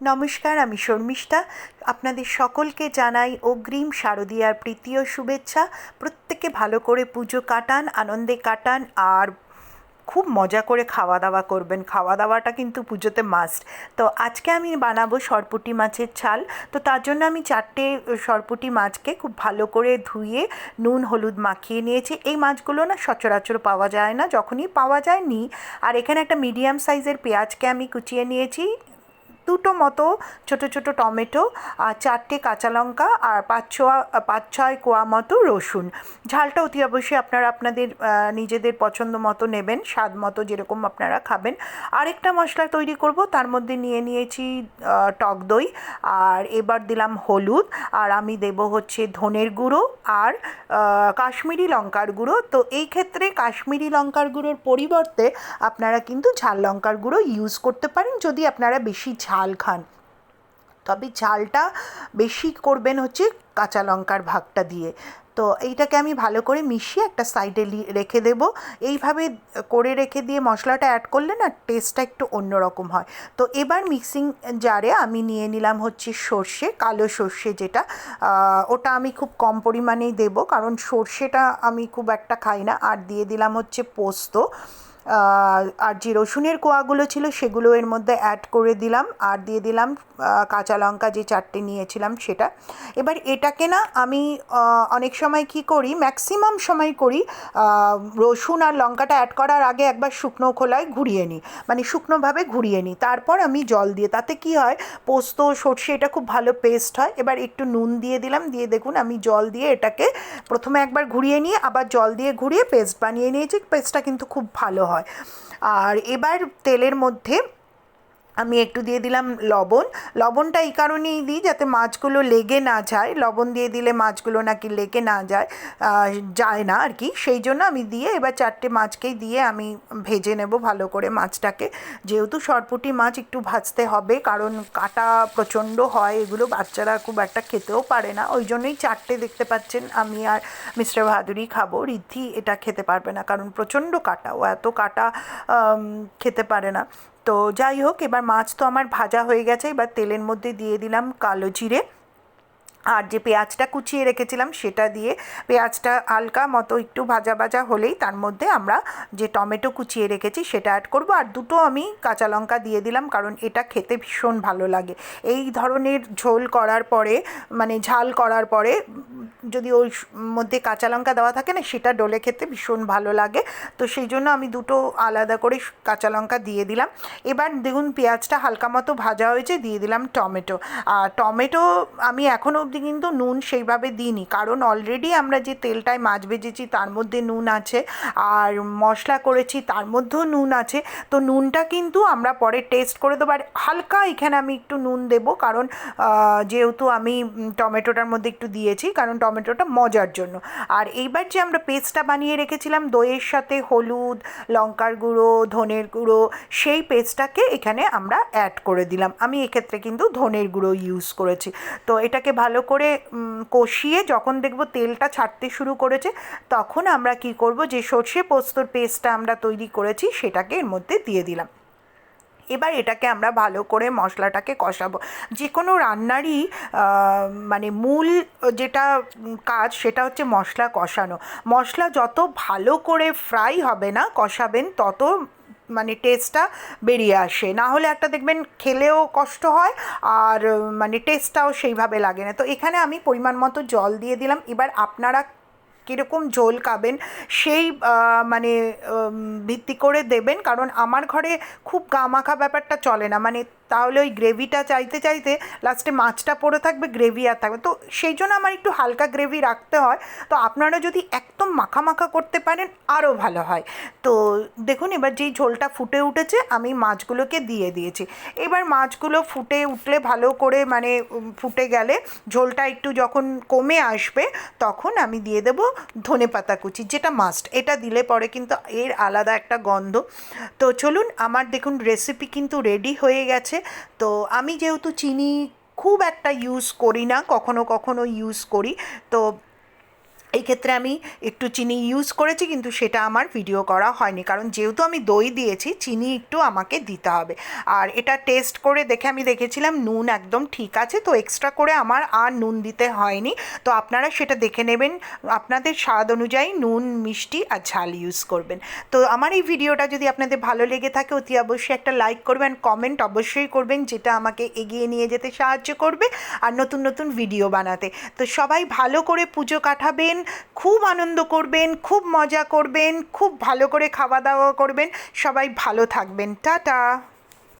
নমস্কার, আমি শর্মিষ্ঠা। আপনাদের সকলকে জানাই অগ্রিম শারদীয়ার প্রীতি ও শুভেচ্ছা। প্রত্যেকে ভালো করে পুজো কাটান, আনন্দে কাটান, আর খুব মজা করে খাওয়া দাওয়া করবেন। খাওয়া দাওয়াটা কিন্তু পুজোতে মাস্ট তো আজকে আমি বানাবো সরপুটি মাছের ছাল। তো তার জন্য আমি চারটে সরপুটি মাছকে খুব ভালো করে ধুয়ে নুন, হলুদ মাখিয়ে নিয়েছি। এই মাছগুলো না সচরাচর পাওয়া যায় না, যখনই পাওয়া যায় নি আর এখানে একটা মিডিয়াম সাইজের পেঁয়াজকে আমি কুচিয়ে নিয়েছি। দুটো মতো ছোট ছোট টমেটো আর চারটে কাঁচা লঙ্কা আর পাঁচ ছোয়া, পাঁচ ছয় কোয়া মতো রসুন। ঝালটা অতি অবশ্যই আপনারা আপনাদের নিজেদের পছন্দ মতো নেবেন, স্বাদ মতো যেরকম আপনারা খাবেন। আরেকটা মশলা তৈরি করব, তার মধ্যে নিয়ে নিয়েছি টক দই, আর এবার দিলাম হলুদ, আর আমি দেব হচ্ছে ধনের গুঁড়ো আর কাশ্মীরি লঙ্কার গুঁড়ো। তো এই ক্ষেত্রে কাশ্মীরি লঙ্কার গুঁড়োর পরিবর্তে আপনারা কিন্তু ঝাল লঙ্কার গুঁড়ো ইউজ করতে পারেন। যদি আপনারা বেশি ঝাল খান। তবে ঝালটা বেশি করবেন হচ্ছে কাঁচা লঙ্কার ভাগটা দিয়ে। তো এইটাকে আমি ভালো করে মিশিয়ে একটা সাইডে রেখে দেবো। এইভাবে করে রেখে দিয়ে মশলাটা অ্যাড করলে না টেস্টটা একটু অন্যরকম হয়। তো এবার মিক্সিং জারে আমি নিয়ে নিলাম হচ্ছে সর্ষে, কালো সর্ষে যেটা। ওটা আমি খুব কম পরিমাণেই দেবো কারণ সর্ষেটা আমি খুব একটা খাই না। আর দিয়ে দিলাম হচ্ছে পোস্ত। আর যে রসুনের কোয়াগুলো ছিল সেগুলো এর মধ্যে অ্যাড করে দিলাম। আর দিয়ে দিলাম কাঁচা লঙ্কা যে চারটে নিয়েছিলাম সেটা। এবার এটাকে না আমি অনেক সময় কি করি ম্যাক্সিমাম সময় করি রসুন আর লঙ্কাটা অ্যাড করার আগে একবার শুকনো খোলায় ঘুরিয়ে নিই। মানে শুকনোভাবে ঘুরিয়ে নিই। তারপর আমি জল দিয়ে, তাতে কি হয়, পোস্ত, সর্ষে, এটা খুব ভালো পেস্ট হয়। এবার একটু নুন দিয়ে দিলাম। দিয়ে দেখুন আমি জল দিয়ে এটাকে প্রথমে একবার ঘুরিয়ে নিয়ে আবার জল দিয়ে ঘুরিয়ে পেস্ট বানিয়ে নিয়েছি। পেস্টটা কিন্তু খুব ভালো হয়। আর এবার তেলের মধ্যে আমি একটু দিয়ে দিলাম লবণ। লবণটা এই কারণেই দিই যাতে মাছগুলো লেগে না যায়। লবণ দিয়ে দিলে মাছগুলো নাকি লেগে না যায় যায় না আর কি। সেই জন্য আমি দিয়ে এবার চারটে মাছকেই দিয়ে আমি ভেজে নেব ভালো করে মাছটাকে। যেহেতু সরপুটি মাছ একটু ভাজতে হবে, কারণ কাটা প্রচণ্ড হয়, এগুলো বাচ্চারা খুব একটা খেতেও পারে না। ওই জন্যই চারটে দেখতে পাচ্ছেন, আমি আর মিস্টার ভাদুরি খাব। রিদ্ধি এটা খেতে পারবে না, কারণ প্রচণ্ড কাটা, ও এত কাটা খেতে পারে না। তো যাই হোক, এবার মাছ তো আমার ভাজা হয়ে গেছে। এবার তেলের মধ্যে দিয়ে দিলাম কালো জিরে। আর যে পেঁয়াজটা কুচিয়ে রেখেছিলাম সেটা দিয়ে পেঁয়াজটা হালকা মতো একটু ভাজা ভাজা হলেই তার মধ্যে আমরা যে টমেটো কুচিয়ে রেখেছি সেটা অ্যাড করব। আর দুটো আমি কাঁচা লঙ্কা দিয়ে দিলাম কারণ এটা খেতে ভীষণ ভালো লাগে। এই ধরনের ঝোল করার পরে মানে ঝাল করার পরে, যদি ওই মধ্যে কাঁচা লঙ্কা দেওয়া থাকে না সেটা ডলে খেতে ভীষণ ভালো লাগে। তো সেই জন্য আমি দুটো আলাদা করে কাঁচা লঙ্কা দিয়ে দিলাম। এবার দেখুন পেঁয়াজটা হালকা মতো ভাজা হয়েছে, দিয়ে দিলাম টমেটো। আর টমেটো আমি এখনও অবধি কিন্তু নুন সেইভাবে দিইনি। কারণ অলরেডি আমরা যে তেলটায় মাছ ভেজেছি তার মধ্যে নুন আছে, আর মশলা করেছি তার মধ্যেও নুন আছে। তো নুনটা কিন্তু আমরা পরে টেস্ট করে দেবো। আর হালকা এখানে আমি একটু নুন দেবো, কারণ যেহেতু আমি টমেটোটার মধ্যে একটু দিয়েছি, কারণ টমেটোটা মজার জন্য। আর এইবার যে আমরা পেস্টটা বানিয়ে রেখেছিলাম, দইয়ের সাথে হলুদ, লঙ্কার গুঁড়ো, ধনের গুঁড়ো, সেই পেস্টটাকে এখানে আমরা অ্যাড করে দিলাম। আমি এক্ষেত্রে কিন্তু ধনের গুঁড়ো ইউজ করেছি। তো এটাকে ভালো করে কষিয়ে যখন দেখব তেলটা ছাড়তে শুরু করেছে, তখন আমরা কি করব, যে সর্ষে পোস্তর পেস্টটা আমরা তৈরি করেছি, সেটাকে এর মধ্যে দিয়ে দিলাম। এবার এটাকে আমরা ভালো করে মশলাটাকে কষাবো। যে কোনো রান্নারই মানে মূল যেটা কাজ, সেটা হচ্ছে মশলা কষানো। মশলা যত ভালো করে ফ্রাই হবে না, কষাবেন, তত মানে টেস্টটা বেরিয়ে আসে। না হলে একটা দেখবেন খেলেও কষ্ট হয় আর মানে টেস্টটাও সেইভাবে লাগে না। তো এখানে আমি পরিমাণ মতো জল দিয়ে দিলাম। এবার আপনারা কীরকম ঝোল খাবেন সেই মানে ভিত্তি করে দেবেন। কারণ আমার ঘরে খুব গামাখা ব্যাপারটা চলে না। মানে তাহলে ওই গ্রেভিটা চাইতে চাইতে লাস্টে মাছটা পড়ে থাকবে, গ্রেভি আর থাকবে। তো সেই জন্য আমার একটু হালকা গ্রেভি রাখতে হয়। তো আপনারা যদি একদম মাখা মাখা করতে পারেন, আরও ভালো হয়। তো দেখুন, এবার যেই ঝোলটা ফুটে উঠেছে, আমি মাছগুলোকে দিয়ে দিয়েছি। এবার মাছগুলো ফুটে উঠলে ভালো করে মানে ফুটে গেলে ঝোলটা একটু যখন কমে আসবে, তখন আমি দিয়ে দেবো ধনে পাতা কুচি, যেটা মাস্ট এটা দিলে পরে কিন্তু এর আলাদা একটা গন্ধ। তো চলুন, আমার দেখুন রেসিপি কিন্তু রেডি হয়ে গেছে। তো আমি যেহেতু চিনি খুব একটা ইউজ করি না কখনো কখনো ইউজ করি। তো এই ক্ষেত্রে আমি একটু চিনি ইউজ করেছি, কিন্তু সেটা আমার ভিডিও করা হয়নি। কারণ যেহেতু আমি দই দিয়েছি, চিনি একটু আমাকে দিতে হবে। আর এটা টেস্ট করে দেখে আমি দেখেছিলাম নুন একদম ঠিক আছে, তো এক্সট্রা করে আমার আর নুন দিতে হয়নি। তো আপনারা সেটা দেখে নেবেন। আপনাদের স্বাদ অনুযায়ী নুন, মিষ্টি আর ঝাল ইউজ করবেন। তো আমার এই ভিডিওটা যদি আপনাদের ভালো লেগে থাকে, অতি অবশ্যই একটা লাইক করবেন কমেন্ট অবশ্যই করবেন, যেটা আমাকে এগিয়ে নিয়ে যেতে সাহায্য করবে। আর নতুন নতুন ভিডিও বানাতে। তো সবাই ভালো করে পুজো কাটাবেন খুব আনন্দ করবেন, খুব মজা করবেন, খুব ভালো করে খাওয়া দাওয়া করবেন। সবাই ভালো থাকবেন। টাটা।